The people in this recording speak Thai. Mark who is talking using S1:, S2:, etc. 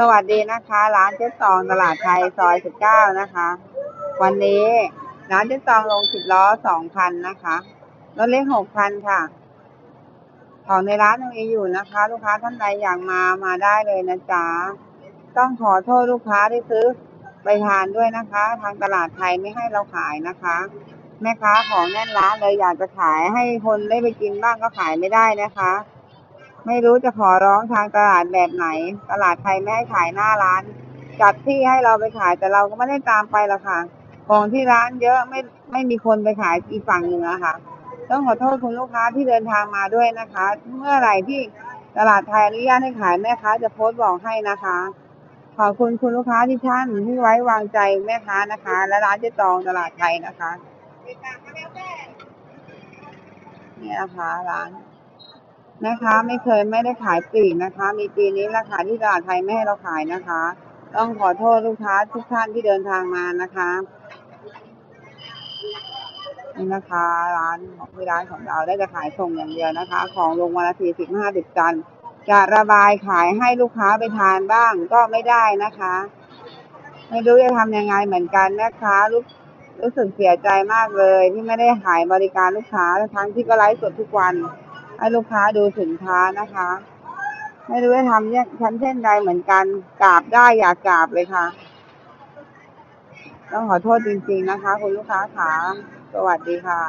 S1: สวัสดีนะคะ ร้านเจ๊ตองตลาดไทยซอยสิบเก้านะคะ วันนี้ร้านเจ๊ตองลงสิบล้อสองพันนะคะรถเล็กหกพันค่ะ ของในร้านยังมีอยู่นะคะ ลูกค้าท่านใดอยากมามาได้เลยนะจ๊ะต้องขอโทษลูกค้าที่ซื้อไปทานด้วยนะคะ ทางตลาดไทยไม่ให้เราขายนะคะ แม่ค้าของแน่นร้านเลยอยากจะขายให้คนได้ไปกินบ้างก็ขายไม่ได้นะคะ ไม่รู้จะขอร้องทางตลาดแบบไหน ตลาดไทยไม่ให้ขายหน้าร้าน จัดที่ให้เราไปขายแต่เราก็ไม่ได้ตามไปหรอกค่ะ ของที่ร้านเยอะไม่ไม่มีคนไปขายอีกฝั่งหนึ่งอะค่ะ ต้องขอโทษคุณลูกค้าที่เดินทางมาด้วยนะคะ เมื่อไหร่ที่ตลาดไทยอนุญาตให้ขายแม่ค้าจะโพสต์บอกให้นะคะ ขอบคุณคุณลูกค้าที่ท่านที่ไว้วางใจแม่ค้านะคะ และร้านเจ๊ตองตลาดไทยนะคะนี่นะคะร้าน นะคะ ไม่เคยไม่ได้ขายปลีกนะคะ มีปีนี้ราคาที่ตลาดไทยไม่ให้เราขายนะคะ ต้องขอโทษลูกค้าทุกท่านที่เดินทางมานะคะนี่นะคะร้านของที่ร้านของเราได้จะขายส่งอย่างเดียวนะคะ ของลงวันละสี่สิบห้าสิบจานจะระบายขายให้ลูกค้าไปทานบ้างก็ไม่ได้นะคะ ไม่รู้จะทำยังไงเหมือนกันนะคะรู้รู้สึกเสียใจมากเลยที่ไม่ได้ขายบริการลูกค้าทั้งที่ก็ไลฟ์สดทุกวัน ให้ลูกค้าดูสินค้านะคะ ไม่รู้จะทำเนี่ยชั้นเช่นใดเหมือนกันกราบได้อย่ากราบเลยค่ะ ต้องขอโทษจริง ๆนะคะ คุณลูกค้าขาสวัสดีค่ะ